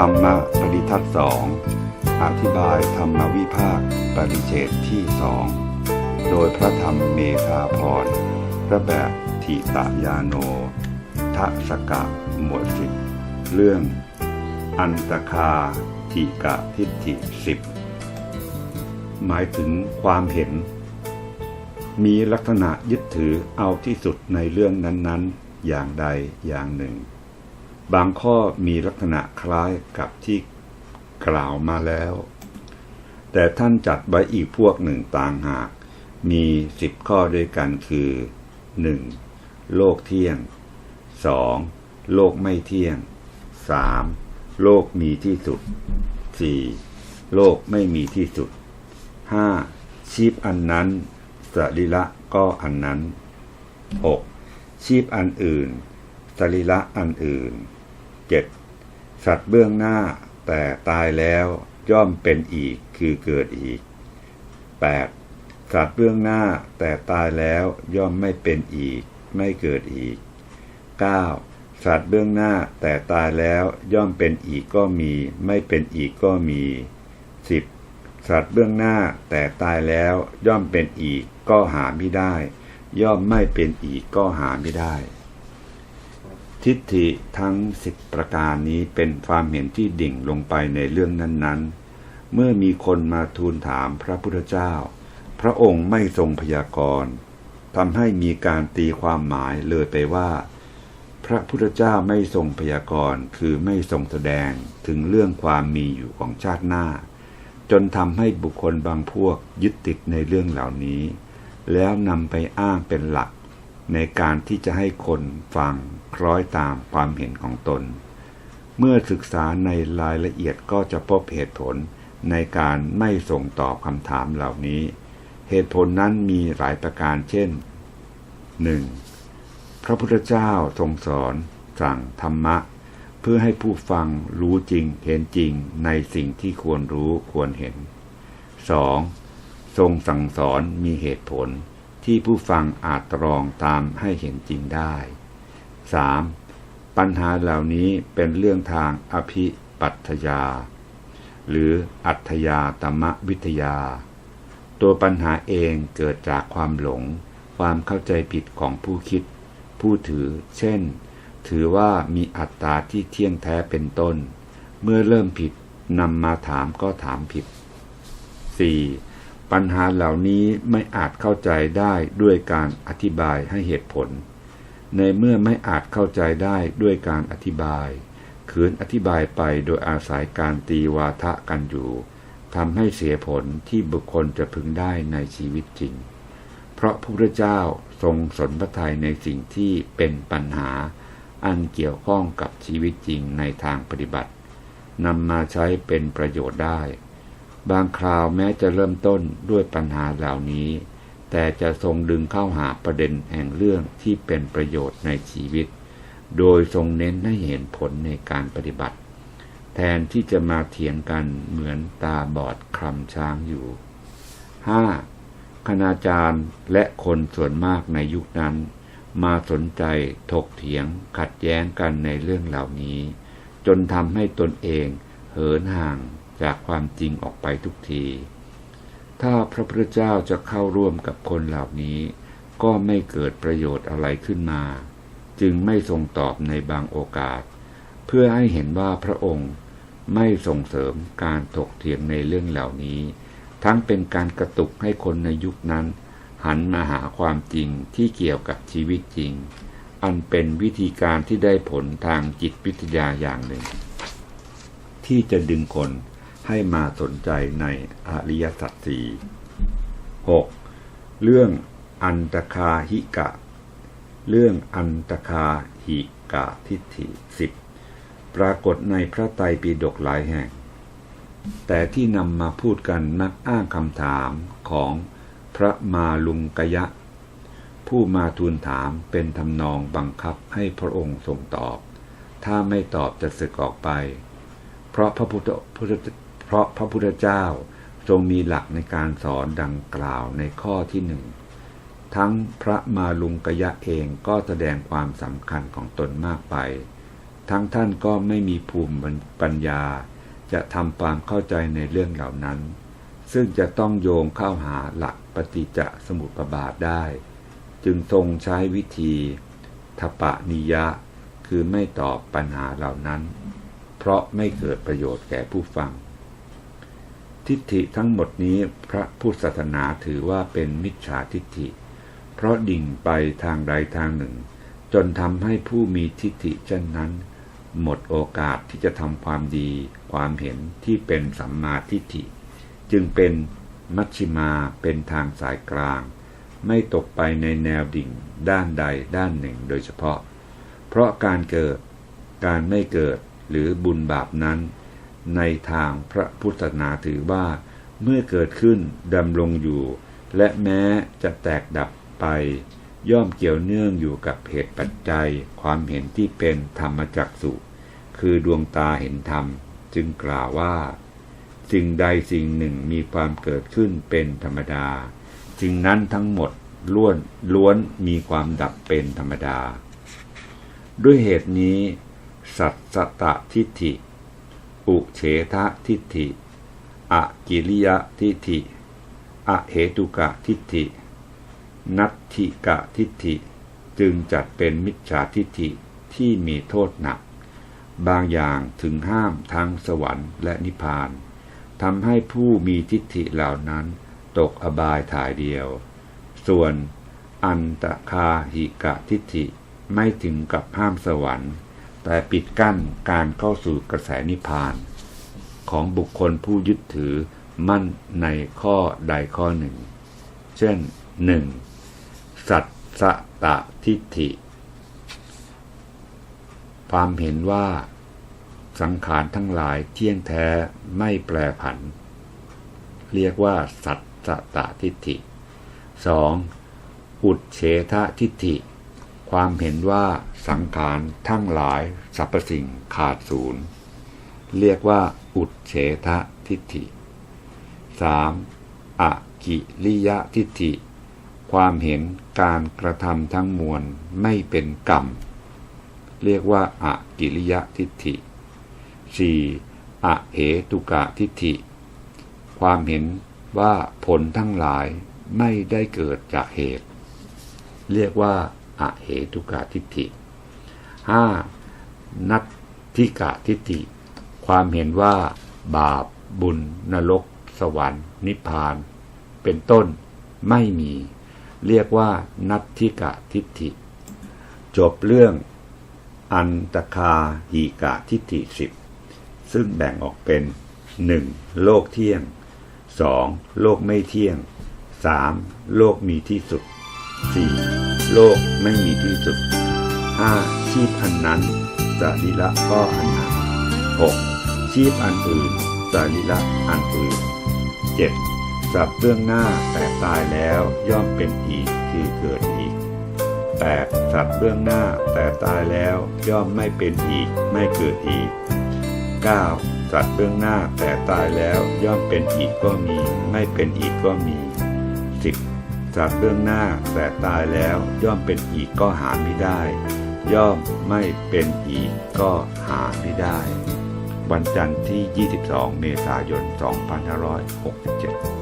ธรรมะปริทัศน์สองอธิบายธรรมวิภาคปริเฉดที่สองโดยพระธรรมเมธาพรพระแบบทิตายาโนทัศกะหมวดสิบเรื่อง อันตคาทิกะทิฏฐิสิบหมายถึงความเห็น มีลักษณะยึดถือเอาที่สุดในเรื่องนั้น ๆ อย่างใดอย่างหนึ่ง บางข้อมีลักษณะคล้ายกับที่กล่าวมาแล้ว แต่ท่านจัดไว้อีกพวกหนึ่งต่างหาก มีสิบข้อด้วยกันคือ 1. โลกเที่ยง 2. โลกไม่เที่ยง 3. โลกมีที่สุด 4. โลกไม่มีที่สุด 5. ชีพอันนั้นสรีระก็อันนั้น 6. ชีพอันอื่นสรีระอันอื่น 7. สัตว์เบื้องหน้าแต่ตายแล้วย่อมเป็นอีกคือเกิดอีก 8. สัตว์เบื้องหน้าแต่ตายแล้วย่อมไม่เป็นอีก ไม่เกิดอีก 9. สัตว์เบื้องหน้าแต่ตายแล้วย่อมเป็นอีกก็มี ไม่เป็นอีกก็มี 10. สัตว์เบื้องหน้าแต่ตายแล้วย่อมเป็นอีกก็หาไม่ได้ ย่อมไม่เป็นอีกก็หาไม่ได้ ทิฏฐิทั้งสิบประการนี้เป็นความเห็นที่ดิ่งลงไปในเรื่องนั้น ๆ เมื่อมีคนมาทูลถามพระพุทธเจ้า พระองค์ไม่ทรงพยากรณ์ทำให้มีการตีความหมายเลยไปว่า พระพุทธเจ้าไม่ทรงพยากรณ์คือไม่ทรงแสดงถึงเรื่องความมีอยู่ของชาติหน้า จนทำให้บุคคลบางพวกยึดติดในเรื่องเหล่านี้ แล้วนำไปอ้างเป็นหลัก ในการที่จะให้คนฟังคล้อยตามความเห็นของตน เมื่อศึกษาในรายละเอียดก็จะพบเหตุผลในการไม่ส่งตอบคำถามเหล่านี้ เหตุผลนั้นมีหลายประการเช่น 1. พระพุทธเจ้าทรงสอนสั่งธรรมะ เพื่อให้ผู้ฟังรู้จริงเห็นจริงในสิ่งที่ควรรู้ควรเห็น 2. ทรงสั่งสอนมีเหตุผล ที่ผู้ฟังอาจตรองตามให้เห็นจริงได้ 3. ปัญหาเหล่านี้เป็นเรื่องทางอภิปัตยา หรืออัตยาตมวิทยา ตัวปัญหาเองเกิดจากความหลง ความเข้าใจผิดของผู้คิด ผู้ถือ เช่น ถือว่ามีอัตตาที่เที่ยงแท้เป็นต้น เมื่อเริ่มผิดนำมาถามก็ถามผิด 4. ปัญหาเหล่านี้ไม่อาจเข้าใจได้ด้วยการอธิบายให้เหตุผล ในเมื่อไม่อาจเข้าใจได้ด้วยการอธิบายขืนอธิบายไปโดยอาศัยการตีวาทะกันอยู่ทำให้เสียผลที่บุคคลจะพึงได้ในชีวิตจริง เพราะพระพุทธเจ้าทรงสนพระทัยในสิ่งที่เป็นปัญหา อันเกี่ยวข้องกับชีวิตจริงในทางปฏิบัตินำมาใช้เป็นประโยชน์ได้ บางคราวแม้จะเริ่มต้นด้วยปัญหาเหล่านี้ แต่จะทรงดึงเข้าหาประเด็นแห่งเรื่องที่เป็นประโยชน์ในชีวิต โดยทรงเน้นให้เห็นผลในการปฏิบัติ แทนที่จะมาเถียงกันเหมือนตาบอดคลำช้างอยู่ 5. คณาจารย์และคนส่วนมากในยุคนั้น มาสนใจถกเถียงขัดแย้งกันในเรื่องเหล่านี้ จนทำให้ตนเองเหินห่าง จากความจริงออกไปทุกที ถ้าพระพุทธเจ้าจะเข้าร่วมกับคนเหล่านี้ ก็ไม่เกิดประโยชน์อะไรขึ้นมา จึงไม่ทรงตอบในบางโอกาส เพื่อให้เห็นว่าพระองค์ไม่ส่งเสริมการถกเถียงในเรื่องเหล่านี้ ทั้งเป็นการกระตุกให้คนในยุคนั้น หันมาหาความจริงที่เกี่ยวกับชีวิตจริง อันเป็นวิธีการที่ได้ผลทางจิตวิทยาอย่างหนึ่ง ที่จะดึงคน ให้มาสนใจในอริยสัจสี่ 6. เรื่องอันตคาหิกะ เรื่องอันตคาหิกะทิฏฐิสิบปรากฏในพระไตรปิฎกหลายแห่ง แต่ที่นำมาพูดกันนักอ้างคำถามของพระมาลุงกยะ ผู้มาทูลถามเป็นทำนองบังคับให้พระองค์ทรงตอบ ถ้าไม่ตอบจะสึกออกไป เพราะพระพุทธ เพราะพระพุทธเจ้าทรงมีหลักในการสอนดังกล่าวในข้อที่หนึ่งทั้งพระมาลุงกยะเองก็แสดงความสำคัญของตนมากไป ทั้งท่านก็ไม่มีภูมิปัญญา จะทำความเข้าใจในเรื่องเหล่านั้น ซึ่งจะต้องโยงเข้าหาหลักปฏิจจสมุปบาทได้ จึงทรงใช้วิธีทปะนิยะ คือไม่ตอบปัญหาเหล่านั้น เพราะไม่เกิดประโยชน์แก่ผู้ฟัง ทิฏฐิทั้งหมดนี้พระพุทธศาสนาถือว่าเป็นมิจฉาทิฏฐิ เพราะดิ่งไปทางใดทางหนึ่ง จนทำให้ผู้มีทิฏฐิเช่นนั้น หมดโอกาสที่จะทำความดีความเห็นที่เป็นสัมมาทิฏฐิ จึงเป็นมัชชิมาเป็นทางสายกลาง ไม่ตกไปในแนวดิ่งด้านใดด้านหนึ่งโดยเฉพาะ เพราะการเกิด การไม่เกิดหรือบุญบาปนั้น ในทางพระพุทธศาสนาถือว่า เมื่อเกิดขึ้นดำรงอยู่ และแม้จะแตกดับไป ย่อมเกี่ยวเนื่องอยู่กับเหตุปัจจัย ความเห็นที่เป็นธรรมจักสุคือดวงตาเห็นธรรม จึงกล่าวว่า สิ่งใดสิ่งหนึ่งมีความเกิดขึ้นเป็นธรรมดาสิ่งนั้นทั้งหมดล้วนล้วนมีความดับเป็นธรรมดา ด้วยเหตุนี้ สัตสตะทิฏฐิ อุเฉทะทิฏฐิ อกิริยทิฏฐิ อเหตุกะทิฏฐิ นัตถิกะทิฏฐิ จึงจัดเป็นมิจฉาทิฏฐิที่มีโทษหนัก บางอย่างถึงห้ามทั้งสวรรค์และนิพพานทำให้ผู้มีทิฏฐิเหล่านั้นตกอบายถ่ายเดียว ส่วนอันตคาหิกะทิฏฐิไม่ถึงกับห้ามสวรรค์ แต่ปิดกั้นการเข้าสู่กระแสนิพพาน ของบุคคลผู้ยึดถือมั่นในข้อใดข้อหนึ่ง เช่นหนึ่งสัตสตะทิฏฐิ ความเห็นว่า สังขารทั้งหลายเที่ยงแท้ไม่แปรผัน เรียกว่า สัตสตะทิฏฐิ 2. อุดเฉทะทิฏฐิ ความเห็นว่าสังขารทั้งหลายสรรพสิ่งขาดศูนย์ เรียกว่าอุดเฉทะทิฏฐิ 3. อกิริยะทิฏฐิ ความเห็นการกระทำทั้งมวลไม่เป็นกรรม เรียกว่าอกิริยะทิฏฐิ 4. อเหตุกะทิฏฐิ ความเห็นว่าผลทั้งหลายไม่ได้เกิดจากเหตุ เรียกว่า อเหตุกะทิฏฐิ 5. นัตทิกะทิฏฐิ ความเห็นว่า บาป บุญ นรก สวรรค์ นิพพาน เป็นต้นไม่มี เรียกว่า นัตทิกะทิฏฐิ จบเรื่อง อันตคาหีกะทิฏฐิสิบซึ่งแบ่งออกเป็น 1. โลกเที่ยง 2. โลกไม่เที่ยง 3. โลกมีที่สุด 4. โลกไม่มีที่สุด 5. ชีพอันนั้นสรีละก็อันนั้น 6. ชีพอันอื่นสรีละอันอื่น 7. สัตว์เบื้องหน้าแต่ตายแล้วย่อมเป็นอีกคือเกิดอีก 8. สัตว์เบื้องหน้าแต่ตายแล้วย่อมไม่เป็นอีกไม่เกิดอีก 9. สัตว์เบื้องหน้าแต่ตายแล้วย่อมเป็นอีกก็มี ไม่เป็นอีกก็มี 10. สัตว์เบื้องหน้าแต่ตายแล้วย่อมเป็นอีกก็หาไม่ได้ ย่อมไม่เป็นอีกก็หาไม่ได้ วันจันทร์ที่ 22 เมษายน 2567